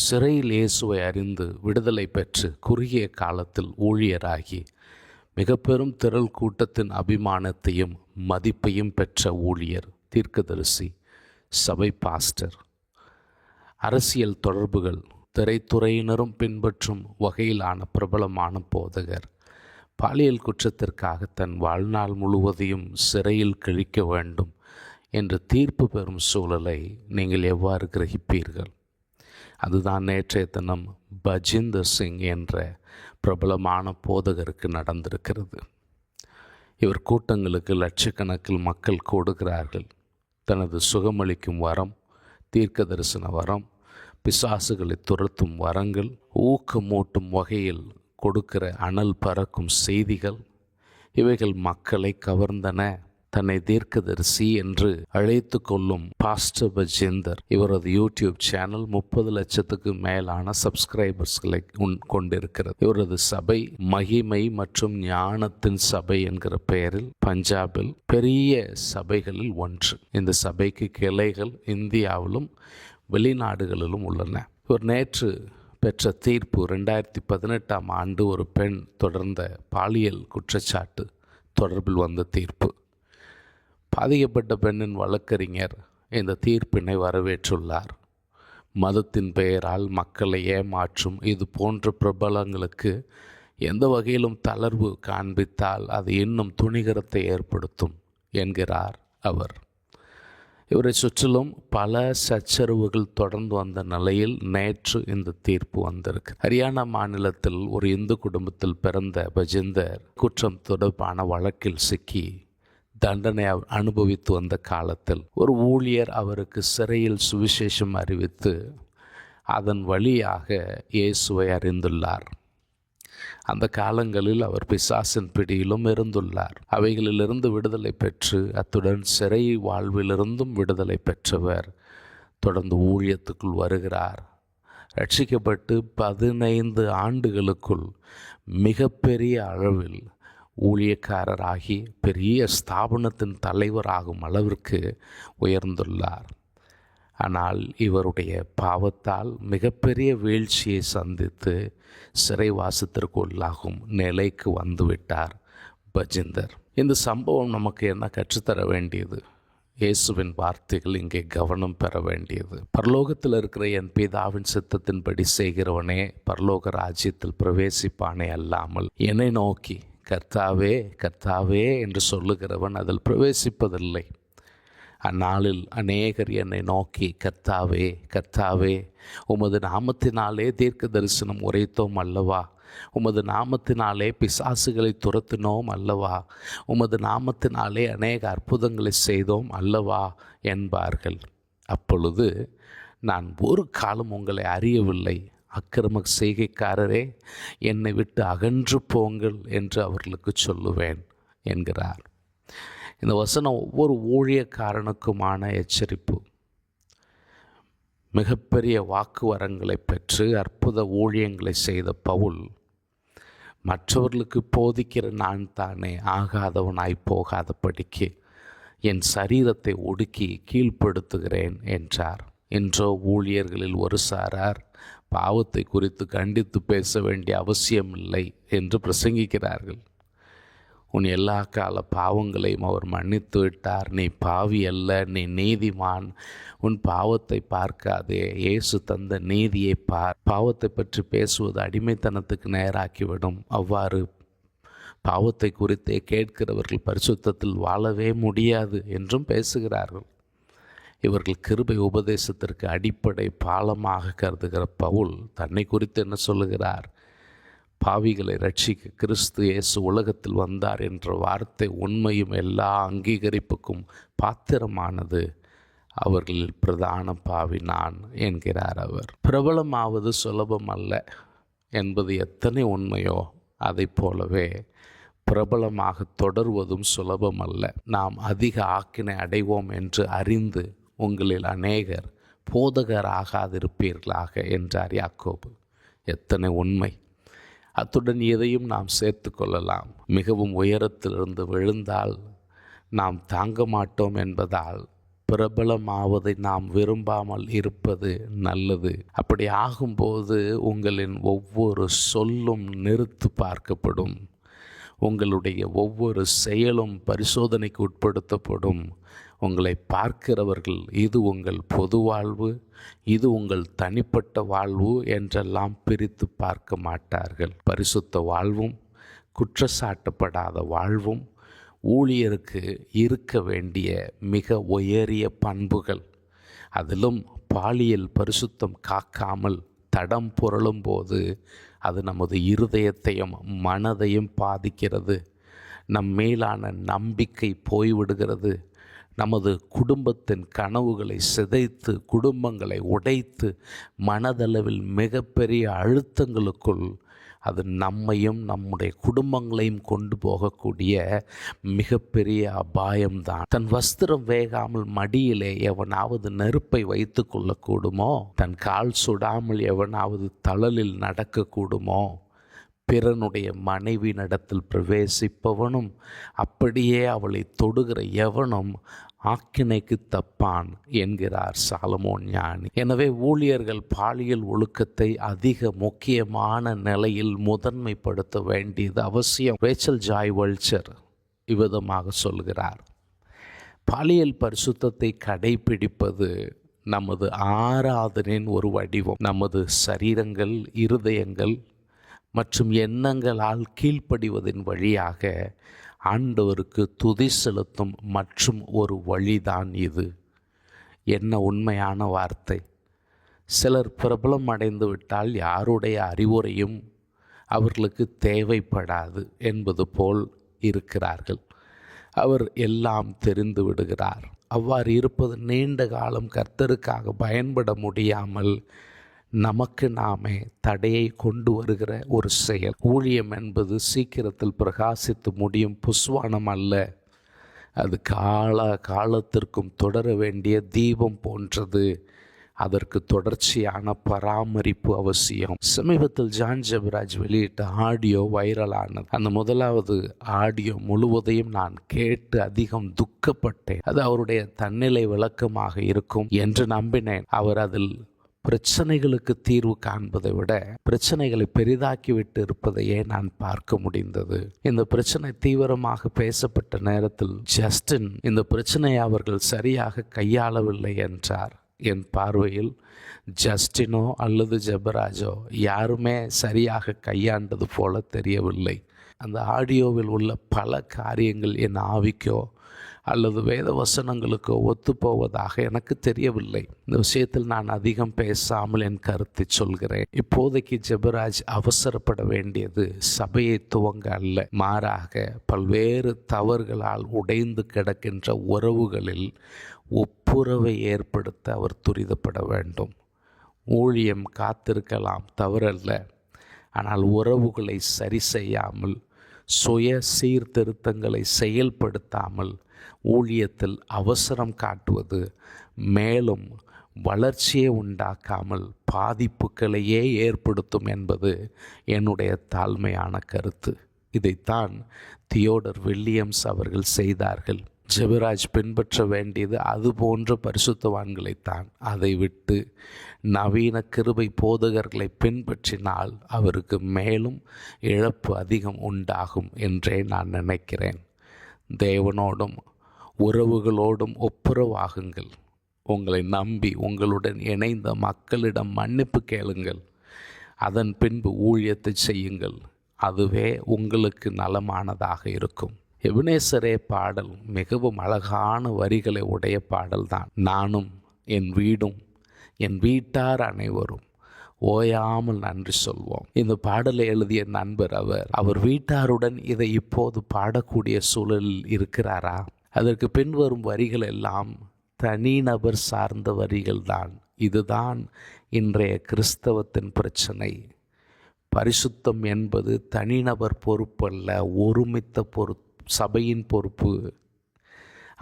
சிறையில் இயேசுவை அறிந்து விடுதலை பெற்று குறுகிய காலத்தில் ஊழியராகி மிக பெரும் திரள் கூட்டத்தின் அபிமானத்தையும் மதிப்பையும் பெற்ற ஊழியர் தீர்க்கதரிசி சபை பாஸ்டர். அரசியல் தொடர்புகள் திரைத்துறையினரும் பின்பற்றும் வகையிலான பிரபலமான போதகர். பாலியல் குற்றத்திற்காக தன் வாழ்நாள் முழுவதையும் சிறையில் கழிக்க வேண்டும் என்று தீர்ப்பு பெறும் சூழலை நீங்கள் எவ்வாறு கிரகிப்பீர்கள்? அதுதான் நேற்றைய தினம் பஜிந்தர் சிங் என்ற பிரபலமான போதகருக்கு நடந்திருக்கிறது. இவர் கூட்டங்களுக்கு லட்சக்கணக்கில் மக்கள் கூடுகிறார்கள். தனது சுகமளிக்கும் வரம் தீர்க்க தரிசன வரம் பிசாசுகளை துரத்தும் வரங்கள் ஊக்கமூட்டும் வகையில் கொடுக்கிற அனல் பறக்கும் செய்திகள் இவைகள் மக்களை கவர்ந்தன. தன்னை தீர்க்கதரிசி என்று அழைத்து கொள்ளும் பாஸ்டர் பஜேந்தர் இவரது யூடியூப் சேனல் முப்பது லட்சத்துக்கு மேலான சப்ஸ்கிரைபர்ஸ்களை கொண்டிருக்கிறது. இவரது சபை மகிமை மற்றும் ஞானத்தின் சபை என்கிற பெயரில் பஞ்சாபில் பெரிய சபைகளில் ஒன்று. இந்த சபைக்கு கிளைகள் இந்தியாவிலும் வெளிநாடுகளிலும் உள்ளன. இவர் நேற்று பெற்ற தீர்ப்பு ரெண்டாயிரத்தி பதினெட்டாம் ஆண்டு ஒரு பெண் தொடர்ந்த பாலியல் குற்றச்சாட்டு தொடர்பில் வந்த தீர்ப்பு. பாதிக்கப்பட்ட பெண்ணின் வழக்கறிஞர் இந்த தீர்ப்பினை வரவேற்றுள்ளார். மதத்தின் பெயரால் மக்களை ஏமாற்றும் இது போன்ற பிரபலங்களுக்கு எந்த வகையிலும் தளர்வு காண்பித்தால் அது இன்னும் துணிகரத்தை ஏற்படுத்தும் என்கிறார் அவர். இவரை சுற்றிலும் பல சச்சரவுகள் தொடர்ந்து வந்த நிலையில் நேற்று இந்த தீர்ப்பு வந்திருக்கு. ஹரியானா மாநிலத்தில் ஒரு இந்து குடும்பத்தில் பிறந்த பஜிந்தர் குற்றம் தொடர்பான வழக்கில் சிக்கி தண்டனை அனுபவித்து வந்த காலத்தில் ஒரு ஊழியர் அவருக்கு சிறையில் சுவிசேஷம் அறிவித்து அதன் வழியாக இயேசுவை அறிந்துள்ளார். அந்த காலங்களில் அவர் பிசாசின் பிடியிலும் இருந்துள்ளார். அவைகளிலிருந்து விடுதலை பெற்று அத்துடன் சிறை வாழ்விலிருந்தும் விடுதலை பெற்றவர் தொடர்ந்து ஊழியத்துக்குள் வருகிறார். ரட்சிக்கப்பட்டு பதினைந்து ஆண்டுகளுக்குள் மிகப்பெரிய அளவில் ஊழியக்காரராகி பெரிய ஸ்தாபனத்தின் தலைவராகும் அளவிற்கு உயர்ந்துள்ளார். ஆனால் இவருடைய பாவத்தால் மிகப்பெரிய வீழ்ச்சியை சந்தித்து சிறைவாசத்திற்குள்ளாகும் நிலைக்கு வந்துவிட்டார் பஜிந்தர். இந்த சம்பவம் நமக்கு என்ன கற்றுத்தர வேண்டியது? இயேசுவின் வார்த்தைகள் இங்கே கவனம் பெற வேண்டியது. பரலோகத்தில் இருக்கிற என் பிதாவின் சித்தத்தின்படி செய்கிறவனே பரலோக ராஜ்யத்தில் பிரவேசிப்பானே அல்லாமல் என்னை நோக்கி கர்த்தாவே கர்த்தாவே என்று சொல்லுகிறவன் அதில் பிரவேசிப்பதில்லை. அந்நாளில் அநேகர் என்னை நோக்கி கர்த்தாவே கர்த்தாவே உமது நாமத்தினாலே தீர்க்க தரிசனம் உரைத்தோம் அல்லவா? உமது நாமத்தினாலே பிசாசுகளை துரத்தினோம் அல்லவா? உமது நாமத்தினாலே அநேக அற்புதங்களை செய்தோம் அல்லவா? என்பார்கள். அப்பொழுது நான் ஒரு காலம் உங்களை அறியவில்லை. அக்கிரம செய்கைக்காரரே என்னை விட்டு அகன்று போங்கள் என்று அவர்களுக்கு சொல்லுவேன் என்கிறார். இந்த வசனம் ஒவ்வொரு ஊழியக்காரனுக்குமான எச்சரிப்பு. மிகப்பெரிய வாக்குவரங்களை பெற்று அற்புத ஊழியங்களை செய்த பவுல் மற்றவர்களுக்கு போதிக்கிற நான் தானே ஆகாதவனாய் போகாதபடிக்கு என் சரீரத்தை ஒடுக்கி கீழ்ப்படுத்துகிறேன் என்றார். என்றோ ஊழியர்களில் ஒரு சாரார் பாவத்தை குறித்து கண்டித்து பேச வேண்டிய அவசியமில்லை என்று பிரசங்கிக்கிறார்கள். உன் எல்லா கால பாவங்களையும் அவர் மன்னித்து விட்டார். நீ பாவி அல்ல நீ நீதிமான். உன் பாவத்தை பார்க்காதே. இயேசு தந்த நீதியை பார். பாவத்தை பற்றி பேசுவது அடிமைத்தனத்துக்கு நேராக்கிவிடும். அவ்வாறு பாவத்தை குறித்தே கேட்கிறவர்கள் பரிசுத்தத்தில் வாழவே முடியாது என்றும் பேசுகிறார்கள். இவர்கள் கிருபை உபதேசத்திற்கு அடிப்படை பாலமாக கருதுகிற பவுல் தன்னை குறித்து என்ன சொல்லுகிறார்? பாவிகளை ரட்சிக்க கிறிஸ்து இயேசு உலகத்தில் வந்தார் என்ற வார்த்தை உண்மையும் எல்லா அங்கீகரிப்புக்கும் பாத்திரமானது. அவர்களில் பிரதான பாவி நான் என்கிறார் அவர். பிரபலமாவது சுலபம் அல்ல என்பது எத்தனை உண்மையோ? அதை போலவே பிரபலமாக தொடர்வதும் சுலபம் அல்ல. நாம் அதிக ஆக்கினை அடைவோம் என்று அறிந்து உங்களில் அநேகர் போதகராகாதிருப்பீர்களாக என்றார் யாக்கோபு. எத்தனை உண்மை. அத்துடன் எதையும் நாம் சேர்த்து கொள்ளலாம். மிகவும் உயரத்திலிருந்து விழுந்தால் நாம் தாங்க மாட்டோம் என்பதால் பிரபலமாவதை நாம் விரும்பாமல் இருப்பது நல்லது. அப்படி ஆகும்போது உங்களின் ஒவ்வொரு சொல்லும் நிறுத்து பார்க்கப்படும். உங்களுடைய ஒவ்வொரு செயலும் பரிசோதனைக்கு உட்படுத்தப்படும். உங்களை பார்க்கிறவர்கள் இது உங்கள் பொது வாழ்வு இது உங்கள் தனிப்பட்ட வாழ்வு என்றெல்லாம் பிரித்து பார்க்க மாட்டார்கள். பரிசுத்த வாழ்வும் குற்றச்சாட்டப்படாத வாழ்வும் ஊழியருக்கு இருக்க வேண்டிய மிக உயரிய பண்புகள். அதிலும் பாலியல் பரிசுத்தம் காக்காமல் தடம் புரளும் போது அது நமது இருதயத்தையும் மனதையும் பாதிக்கிறது. நம் மேலான நம்பிக்கை போய்விடுகிறது. நமது குடும்பத்தின் கனவுகளை சிதைத்து குடும்பங்களை உடைத்து மனதளவில் மிகப்பெரிய அழுத்தங்களுக்குள் அது நம்மையும் நம்முடைய குடும்பங்களையும் கொண்டு போகக்கூடிய மிகப்பெரிய அபாயம்தான். தன் வஸ்திரம் வேகாமல் மடியிலே எவனாவது நெருப்பை வைத்து கொள்ளக்கூடுமோ? தன் கால் சுடாமல் எவனாவது தளலில் நடக்கக்கூடுமோ? பிறனுடைய மனைவி நடத்தில் பிரவேசிப்பவனும் அப்படியே அவளை தொடுகிற எவனும் ஆக்கினைக்கு தப்பான் என்கிறார் சாலமோன் ஞானி. எனவே ஊழியர்கள் பாலியல் ஒழுக்கத்தை அதிக முக்கியமான நிலையில் முதன்மைப்படுத்த வேண்டியது அவசியம். ரேச்சல் ஜாய் வல்ச்சர் இவ்விதமாக சொல்கிறார். பாலியல் பரிசுத்தத்தை கடைபிடிப்பது நமது ஆராதனின் ஒரு வடிவம். நமது சரீரங்கள் இருதயங்கள் மற்றும் எண்ணங்களால் கீழ்ப்படிவதன் வழியாக ஆண்டவருக்கு துதி செலுத்தும் மற்றும் ஒரு வழிதான் இது. என்ன உண்மையான வார்த்தை? சிலர் பிரபலம் அடைந்து விட்டால் யாருடைய அறிவுரையும் அவர்களுக்கு தேவைப்படாது என்பது போல் இருக்கிறார்கள். அவர் எல்லாம் தெரிந்து விடுகிறார். அவ்வாறு இருப்பது நீண்ட காலம் கர்த்தருக்காக பயன்பட முடியாமல் நமக்கு நாமே தடையை கொண்டு வருகிற ஒரு செயல். ஊழியம் என்பது சீக்கிரத்தில் பிரகாசித்து முடியும் புஸ்வானம் அல்ல. அது கால காலத்திற்கும் தொடர வேண்டிய தீபம் போன்றது. அதற்கு தொடர்ச்சியான பராமரிப்பு அவசியம். சமீபத்தில் ஜான் ஜபராஜ் வெளியிட்ட ஆடியோ வைரலானது. அந்த முதலாவது ஆடியோ முழுவதையும் நான் கேட்டு அதிகம் துக்கப்பட்டேன். அது அவருடைய தன்னிலை விளக்கமாக இருக்கும் என்று நம்பினேன். அவர் அதில் பிரச்சனைகளுக்கு தீர்வு காண்பதை விட பிரச்சனைகளை பெரிதாக்கிவிட்டு இருப்பதையே நான் பார்க்க முடிந்தது. இந்த பிரச்சனை தீவிரமாக பேசப்பட்ட நேரத்தில் ஜஸ்டின் இந்த பிரச்சனையை அவர்கள் சரியாக கையாளவில்லை என்றார். என் பார்வையில் ஜஸ்டினோ அல்லது ஜெபராஜோ யாருமே சரியாக கையாண்டது போல தெரியவில்லை. அந்த ஆடியோவில் உள்ள பல காரியங்கள் என் ஆவிக்கோ அல்லது வேத வசனங்களுக்கோ ஒத்துப்போவதாக எனக்கு தெரியவில்லை. இந்த விஷயத்தில் நான் அதிகம் பேசாமல் என் கருத்தை சொல்கிறேன். இப்போதைக்கு ஜெபராஜ் அவசரப்பட வேண்டியது சபையை துவங்க அல்ல. மாறாக பல்வேறு தவறுகளால் உடைந்து கிடக்கின்ற உறவுகளில் ஒப்புரவை ஏற்படுத்த அவர் துரிதப்பட வேண்டும். ஊழியம் காத்திருக்கலாம் தவறல்ல. ஆனால் உறவுகளை சரி செய்யாமல் சுய சீர்திருத்தங்களை செயல்படுத்தாமல் ஊழியத்தில் அவசரம் காட்டுவது மேலும் வளர்ச்சியை உண்டாக்காமல் பாதிப்புகளையே ஏற்படுத்தும் என்பது என்னுடைய தாழ்மையான கருத்து. இதைத்தான் தியோடர் வில்லியம்ஸ் அவர்கள் செய்தார்கள். ஜெபராஜ் பின்பற்ற வேண்டியது அது போன்ற பரிசுத்தவான்களைத்தான் அதை விட்டு நவீன கிருபை போதகர்களை பின்பற்றினால் அவருக்கு மேலும் இழப்பு அதிகம் உண்டாகும் என்றே நான் நினைக்கிறேன். தேவனோடும் உறவுகளோடும் ஒப்புரவாகுங்கள். உங்களை நம்பி உங்களுடன் இணைந்த மக்களிடம் மன்னிப்பு கேளுங்கள். அதன் பின்பு ஊழியத்தை செய்யுங்கள். அதுவே உங்களுக்கு நலமானதாக இருக்கும். எபினேசரே பாடல் மிகவும் அழகான வரிகளை உடைய பாடல்தான். நானும் என் வீடும் என் வீட்டார் அனைவரும் ஓயாமல் நன்றி சொல்வோம். இந்த பாடலை எழுதிய நண்பர் அவர் அவர் வீட்டாருடன் இதை இப்போது பாடக்கூடிய சூழலில் இருக்கிறாரா? அதற்கு பின்வரும் வரிகள் எல்லாம் தனிநபர் சார்ந்த வரிகள் தான் இதுதான் இன்றைய கிறிஸ்தவத்தின் பிரச்சனை. பரிசுத்தம் என்பது தனிநபர் பொறுப்பல்ல ஒருமித்த பொறு சபையின் பொறுப்பு.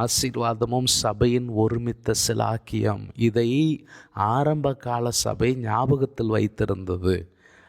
ஆசீர்வாதமும் சபையின் ஒருமித்த சிலாக்கியம். இதை ஆரம்ப கால சபை ஞாபகத்தில் வைத்திருந்தது.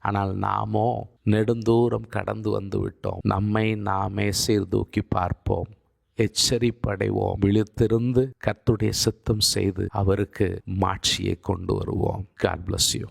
ஆனால் நாமோ நெடுந்தூரம் கடந்து வந்து விட்டோம். நம்மை நாமே சீர்தூக்கி பார்ப்போம். எச்சரிப்படைவோம். விழித்திருந்து கத்துடைய சித்தம் செய்து அவருக்கு மாட்சியை கொண்டு வருவோம். God bless you